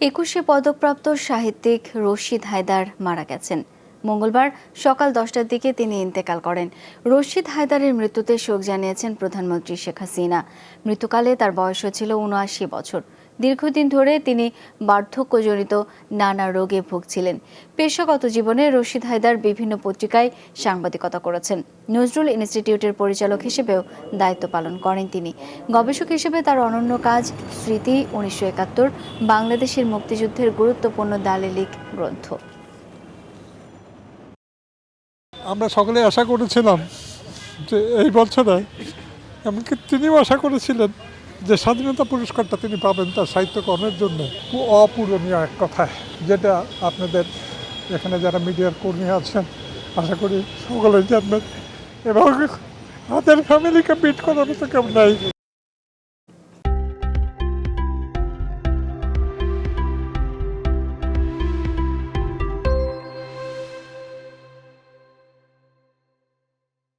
একুশে পদকপ্রাপ্ত সাহিত্যিক রশিদ হায়দার মারা গেছেন। মঙ্গলবার সকাল দশটার দিকে তিনি ইন্তেকাল করেন। রশিদ হায়দারের মৃত্যুতে শোক জানিয়েছেন প্রধানমন্ত্রী শেখ হাসিনা। মৃত্যুকালে তার বয়স ছিল উনআশি বছর। দীর্ঘদিন ধরে তিনি বার্ধক্যজনিত নানা রোগে ভুগছিলেন। পেশাগত জীবনে রশিদ হায়দার বিভিন্ন পত্রিকায় সাংবাদিকতা করেছেন। নজরুল ইনস্টিটিউটের পরিচালক হিসেবেও দায়িত্ব পালন করেন তিনি। গবেষক হিসেবে তার অনন্য কাজ স্মৃতি, উনিশশো একাত্তর, বাংলাদেশের মুক্তিযুদ্ধের গুরুত্বপূর্ণ দালিলিক গ্রন্থ। আমরা সকলে আশা করেছিলাম যে এই বছরে, এমনকি তিনিও আশা করেছিলেন যে স্বাধীনতা পুরস্কারটা তিনি পাবেন তার সাহিত্যকর্মের জন্য, খুব অপূরণীয় এক কথা, যেটা আপনাদের এখানে যারা মিডিয়ার কর্মী আছেন, আশা করি সকলেই জানবেন। এবং আমাদের ফ্যামিলিকে বিট করার মতো কেউ নাই।